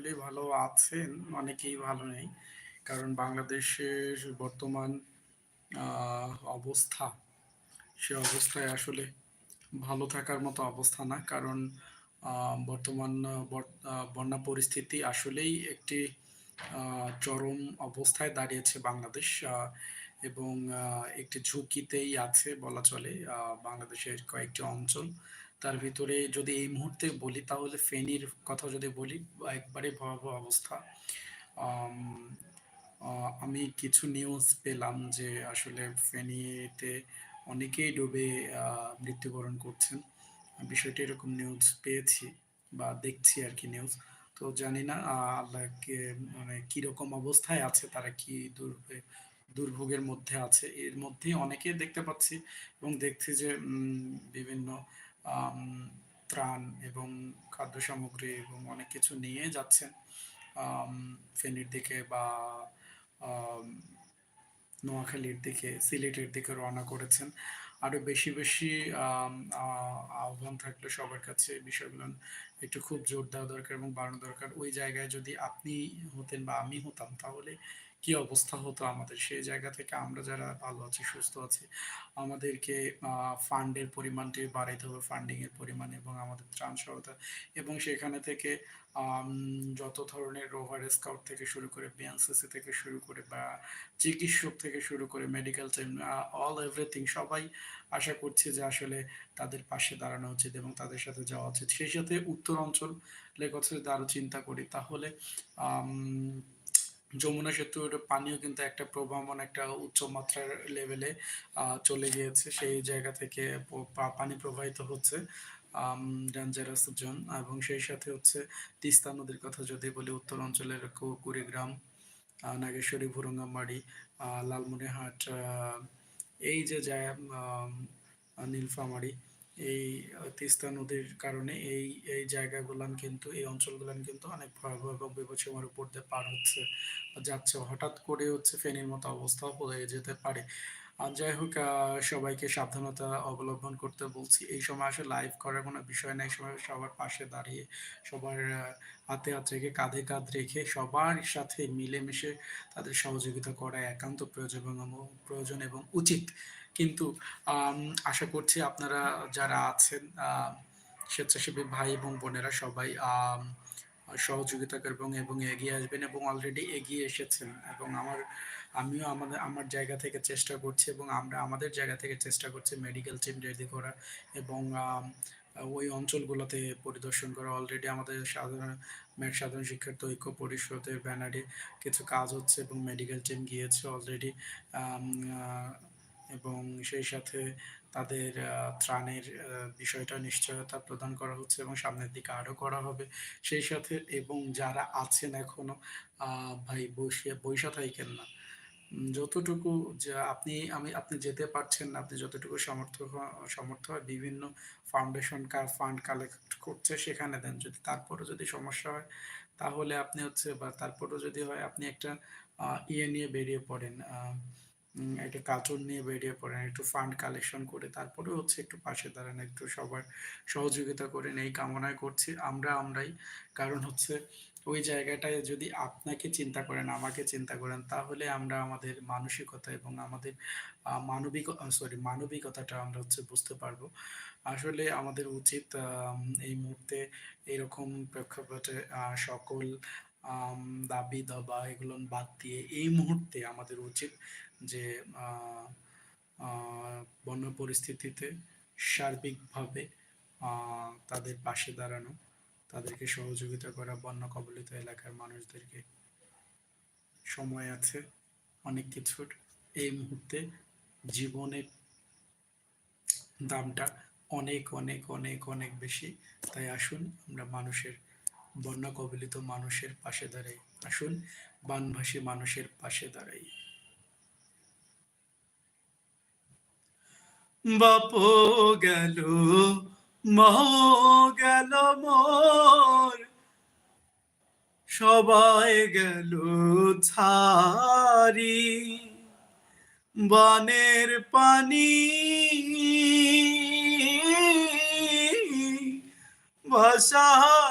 সকলেই ভালো আছেন, অনেকেই ভালো নেই। কারণ বাংলাদেশের বর্তমান অবস্থা, সে অবস্থায় আসলে ভালো থাকার মতো অবস্থা না। কারণ বর্তমান বন্যা পরিস্থিতি আসলেই একটি চরম অবস্থায় দাঁড়িয়েছে বাংলাদেশ। এবং একটি ঝুঁকিতেই আছে বলা চলে বাংলাদেশের কয়েকটি অঞ্চল। তার ভিতরে যদি এই মুহূর্তে বলি, তাহলে ফেনীর কথা যদি বলি একবারে ভয়াবহ অবস্থা। আমি কিছু নিউজ পেলাম যে আসলে ফেনীতে অনেকেই ডুবে মৃত্যুবরণ করছেন। বিষয়টি এরকম নিউজ পেয়েছি বা দেখছি আর কি নিউজ। তো জানি না আল্লাহকে মানে কীরকম অবস্থায় আছে, তারা কি দুর্ভে দুর্ভোগের মধ্যে আছে। এর মধ্যেই অনেকেই দেখতে পাচ্ছি এবং দেখছি যে বিভিন্ন ত্রাণ এবং খাদ্য সামগ্রী এবং অনেক কিছু নিয়ে যাচ্ছেন। ফেনীর দিকে বা নোয়াখালীর দিকে, সিলেটের দিকে রওনা করেছেন। আরও বেশি, বেশি আহ্বান থাকলে সবার কাছে বিষয়গুলো একটু খুব জোর দেওয়া দরকার এবং বাড়ানো দরকার। ওই জায়গায় যদি আপনি হতেন বা আমি হতাম তাহলে কি অবস্থা হতো আমাদের? সেই জায়গা থেকে আমরা যারা ভালো আছি, সুস্থ আছি, আমাদেরকে ফান্ডের পরিমাণটি বাড়াইতে হবে, ফান্ডিং এর পরিমাণ এবং আমাদের ত্রাণ সহায়তা এবং সেখানে থেকে যত ধরনের রোভার স্কাউট থেকে শুরু করে বিএনসিসি থেকে শুরু করে বা চিকিৎসক থেকে শুরু করে মেডিকেল টিম অল এভরিথিং সবাই আশা করছি যে আসলে তাদের পাশে দাঁড়ানো উচিত এবং তাদের সাথে যাওয়া উচিত। সেই সাথে উত্তর অঞ্চলের কথা যদি আরও চিন্তা করি তাহলে যমুনা সেতুর পানিও কিন্তু একটা প্রবাহমান একটা উচ্চ মাত্রার লেভেলে চলে গিয়েছে। সেই জায়গা থেকে পানি প্রবাহিত হচ্ছে। ডেঞ্জারাস জোন এবং সেই সাথে হচ্ছে তিস্তা নদীর কথা যদি বলি উত্তর অঞ্চলের কুড়িগ্রাম, নাগেশ্বরী, ভুরুঙ্গামারী, আ লালমনিরহাট এই যে নীলফামারী এই তিস্তা নদীর কারণে এই, এই জায়গাগুলান কিন্তু এই অঞ্চলগুলান কিন্তু অনেক ভয়াবহ এবং বিপদসীমার উপর দিয়ে পার হচ্ছে, যাচ্ছে। হঠাৎ করে হচ্ছে ফেনীর মতো অবস্থাও হয়ে যেতে পারে। যাই হোক সবাইকে সাবধানতা অবলম্বন করতে বলছি। এই সময় আসলে লাইভ করার কোনো বিষয় নাই। সময় সবার পাশে দাঁড়িয়ে, সবার হাতে হাত রেখে, কাঁধে কাঁধ রেখে, সবার সাথে মিলেমিশে তাদের সহযোগিতা করা একান্ত প্রয়োজন এবং প্রয়োজন এবং উচিত। কিন্তু আশা করছি আপনারা যারা আছেন স্বেচ্ছাসেবী ভাই এবং বোনেরা সবাই সহযোগিতা করবেন এবং এগিয়ে আসবেন এবং অলরেডি এগিয়ে এসেছেন এবং আমার, আমিও আমাদের, আমার জায়গা থেকে চেষ্টা করছি এবং আমরা আমাদের জায়গা থেকে চেষ্টা করছি মেডিকেল টিম রেডি করা এবং ওই অঞ্চলগুলোতে পরিদর্শন করা। অলরেডি আমাদের সাধারণ ম্যাক সাধারণ শিক্ষার্থী ঐক্য পরিষদের ব্যানারে কিছু কাজ হচ্ছে এবং মেডিকেল টিম গিয়েছে অলরেডি। এবং সেই সাথে তাদের ত্রাণের বিষয়টা নিশ্চয়তা প্রদান করা হচ্ছে এবং সামনের দিকে আরও করা হবে। সেই সাথে এবং যারা আছেন এখনও ভাই বসে বইসা থাইকেন না। যতটুকু যা, আপনি, আমি, আপনি যেতে পারছেন আপনি যতটুকু সমর্থ সমর্থ হয়, বিভিন্ন ফাউন্ডেশন ফান্ড কালেক্ট করছে, সেখানে দেন। যদি তারপরেও যদি সমস্যা হয়, তাহলে আপনি হচ্ছে, বা তারপরেও যদি হয়, আপনি একটা ইয়ে নিয়ে বেরিয়ে পড়েন। একটা কার্টুন নিয়ে বেরিয়ে পড়েন। একটু ফান্ড কালেকশন করে তারপরেও হচ্ছে একটু পাশে দাঁড়ান। একটু সবার সহযোগিতা করেন এই কামনায় করছি। আমরা আমরাই। কারণ হচ্ছে ওই জায়গাটায় যদি আপনাকে চিন্তা করেন, আমাকে চিন্তা করেন তাহলে আমরা আমাদের মানসিকতা এবং আমাদের মানবিক সরি মানবিকতাটা আমরা হচ্ছে বুঝতে পারব। আসলে আমাদের উচিত এই মুহূর্তে এরকম প্রেক্ষাপটে সকল আম দাবি-দাবা এগুলো বাদ দিয়ে এই মুহূর্তে আমাদের উচিত যে বন্যা পরিস্থিতিতে সার্বিকভাবে তাদের পাশে দাঁড়ানো, তাদেরকে সহযোগিতা করা, বন্যা কবলিত এলাকার মানুষদেরকে। সময় আছে অনেক কিছুর। এই মুহূর্তে জীবনের দামটা অনেক, অনেক, অনেক, অনেক বেশি। তাই আসুন আমরা মানুষের বন্যা কবলিত মানুষের পাশে দাঁড়াই। আসুন বানভাসী মানুষের পাশে দাঁড়াই। বাপও গেল, গেল মোর সবাই গেল ছাড়ি। বানের পানি ভাসালু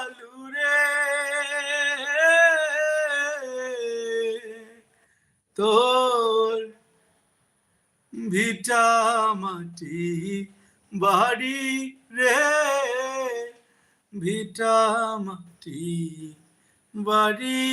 তোর ভিটা মাটি বাড়ি রে। ভিটা মাটি বাড়ি।